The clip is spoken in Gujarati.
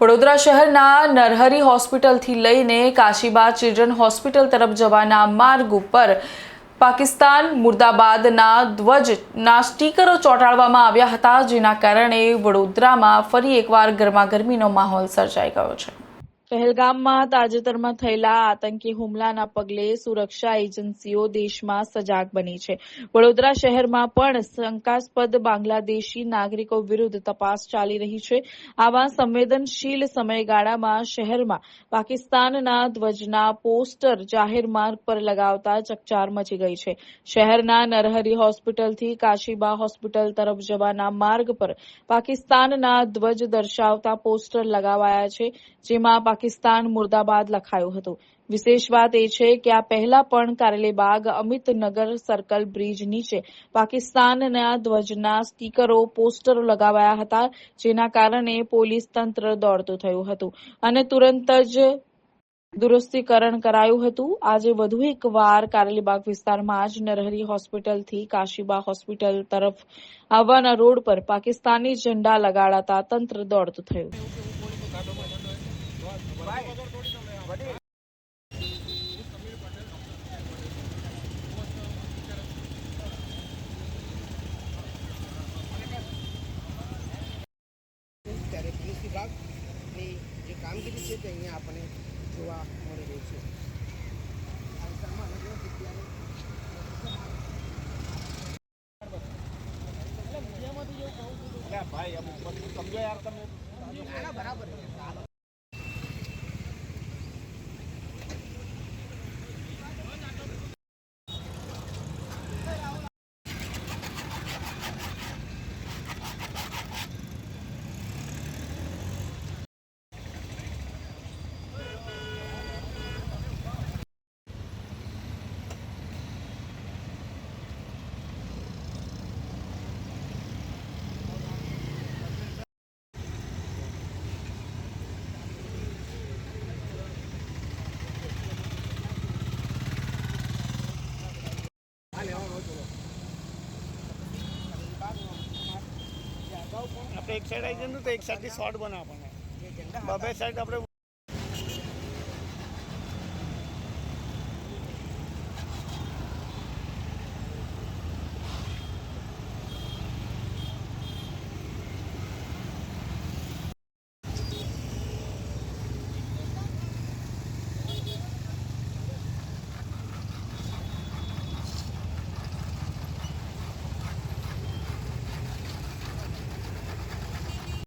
વડોદરા શહેરના નરહરી હોસ્પિટલથી લઈને કાશીબા ચિલ્ડ્રન હોસ્પિટલ તરફ જવાના માર્ગ ઉપર પાકિસ્તાન મુર્દાબાદના ધ્વજના સ્ટીકરો ચોંટાડવામાં આવ્યા હતા, જેના કારણે વડોદરામાં ફરી એકવાર ગરમાગરમીનો માહોલ સર્જાઈ ગયો છે. પહેલગામમાં તાજેતરમાં થયેલા આતંકી હુમલાના પગલે સુરક્ષા એજન્સીઓ દેશમાં સજાગ બની છે. વડોદરા શહેરમાં પણ શંકાસ્પદ બાંગ્લાદેશી નાગરિકો વિરુદ્ધ તપાસ ચાલી રહી છે. આવા સંવેદનશીલ સમયગાળામાં શહેરમાં પાકિસ્તાનના ધ્વજના પોસ્ટર જાહેર માર્ગ પર લગાવતા ચકચાર મચી ગઈ છે. શહેરના નરહરી હોસ્પિટલથી કાશીબા હોસ્પિટલ તરફ જવાના માર્ગ પર પાકિસ્તાનના ધ્વજ દર્શાવતા પોસ્ટર લગાવાયા છે, જેમાં પાકિસ્તાન મુર્દાબાદ લખાયો હતો. વિશેષ વાત એ છે કે આ પહેલા પણ કારેલીબાગ અમિતનગર સર્કલ બ્રિજ નીચે પાકિસ્તાનના ધ્વજના સ્ટીકરો પોસ્ટરો લગાવાયા હતા, જેના કારણે પોલીસ તંત્ર દોડતું થયું હતું. અને તુરંત જ દુરસ્તીકરણ કરાયું હતું. આજે વધુ એક વાર કારેલીબાગ વિસ્તારમાં જ નરહરી હોસ્પિટલથી કાશીબા હોસ્પિટલ તરફ આવવાના રોડ પર પાકિસ્તાની ઝંડા લગાડાતા તંત્ર દોડતું થયું. ત્યારે પોલીસ વિભાગની જે કામગીરી છે તે અહીંયા આપણને જોવા મળી રહી છે. આ વિસ્તારમાં અલગ અલગ જગ્યાએ ના, ના, બરાબર છે. આપણે એક સાઈડ આવી જઈએ તો એક સાઈડથી શોર્ટ બનાવવાના. બબે સાઈડ આપણે